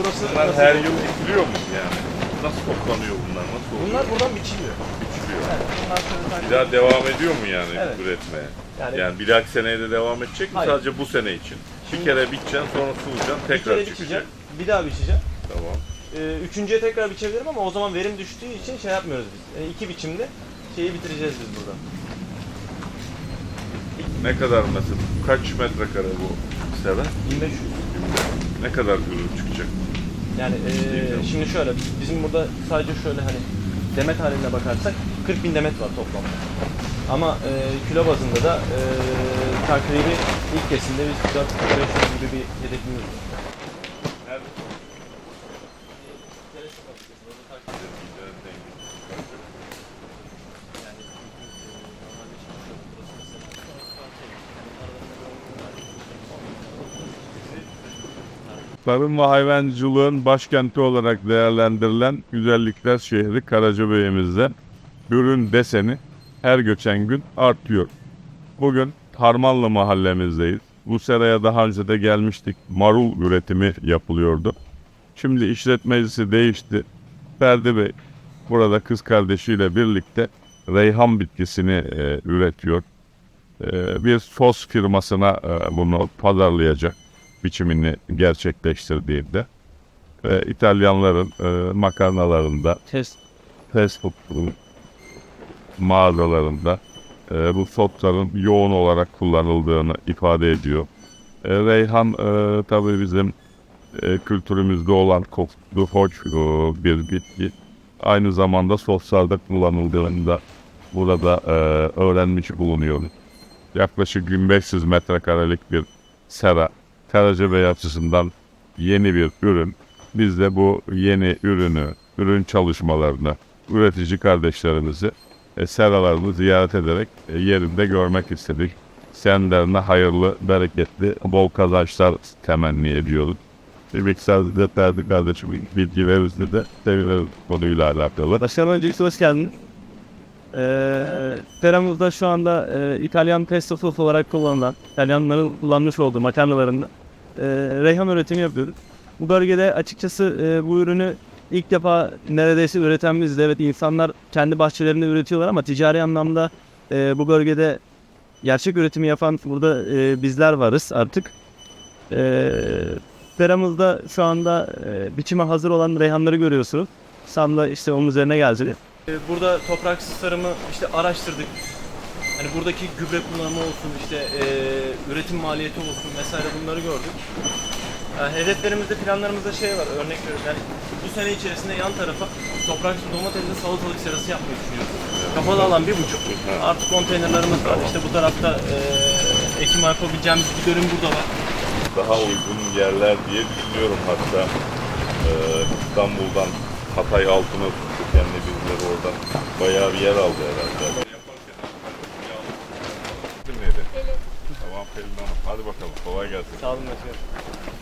burası Bunlar nasıl- her yıl dikiliyor mu yani? Nasıl toplanıyor bunlar? Nasıl oluyor? Bunlar buradan biçiliyor. biçiliyor. Bunlar şöyle Bir daha devam ediyor mu yani Evet. üretmeye? Yani- Yani, bir dahaki seneye de devam edecek mi? Hayır. Sadece bu sene için. Bir kere biçeceksin sonra sulacaksın bir tekrar kere çıkacak. biçeceğim, bir daha biçeceğim. Tamam. Ee, üçüncüye tekrar biçebilirim ama o zaman verim düştüğü için şey yapmıyoruz biz. Ee, iki biçimde şeyi bitireceğiz biz burada. Ne kadar mesela? Kaç metrekare bu sera? 1500. Ne kadar ürün çıkacak? Yani Bilmiyorum. şimdi şöyle bizim burada sadece şöyle hani demet haline bakarsak 40 bin demet var toplamda. Ama ee, kilo bazında da ee, takribi ilk kesimde biz 400-500 gibi bir hedefimiz var. Tarım ve hayvancılığın başkenti olarak değerlendirilen güzellikler şehri Karacabeyimizde ürün deseni her geçen gün artıyor. Bugün Harmanlı mahallemizdeyiz. Bu seraya daha önce de gelmiştik. Marul üretimi yapılıyordu. Şimdi işletmecisi değişti. Ferdi Bey burada kız kardeşiyle birlikte reyhan bitkisini e, üretiyor. E, bir sos firmasına e, bunu pazarlayacak biçimini gerçekleştirdiğinde e, İtalyanların e, makarnalarında, Test. fast food mağazalarında e, bu sosların yoğun olarak kullanıldığını ifade ediyor. E, Reyhan e, tabii bizim e, kültürümüzde olan koklu hoş e, bir bitki. Aynı zamanda soslarda kullanıldığını da burada e, öğrenmiş bulunuyoruz. Yaklaşık 1500 metrekarelik bir sera. Karacabey açısından yeni bir ürün. Biz de bu yeni ürünü, ürün çalışmalarını, üretici kardeşlerimizi e, seralarını ziyaret ederek e, yerinde görmek istedik. Kendilerine hayırlı, bereketli, bol kazançlar temenni ediyoruz. Bir miktar detaylı kardeşim bilgi verirse de seviniriz konuyla alakalı. Başkanım öncelikle hoş geldin. Ee, Seramızda şu anda e, İtalyan pesto sos olarak kullanılan, İtalyanların kullanmış olduğu makarnalarında e, reyhan üretimi yapıyoruz. Bu bölgede açıkçası e, bu ürünü ilk defa neredeyse üreten biziz. Evet insanlar kendi bahçelerinde üretiyorlar ama ticari anlamda e, bu bölgede gerçek üretimi yapan burada e, bizler varız artık. E, Seramızda şu anda e, biçime hazır olan reyhanları görüyorsunuz. Sam da işte onun üzerine gelecek. Ee, Burada topraksız tarımı işte araştırdık. Hani buradaki gübre kullanımı olsun, işte eee, üretim maliyeti olsun vesaire bunları gördük. Yani hedeflerimizde, planlarımızda şey var, örnek veriyorum. Yani bu sene içerisinde yan tarafa topraksız domatesli salatalık serası yapmayı düşünüyoruz. Kapalı alan bir buçuk. Artık konteynerlarımız var. İşte bu tarafta eee ekim yapabileceğimiz bir dönüm burada var. Daha uygun yerler diye düşünüyorum hatta e, İstanbul'dan Hatay altına kökenli birileri oradan bayağı bir yer aldı herhalde. Pelin Hanım. Hadi bakalım kolay gelsin. Sağ olun başkanım.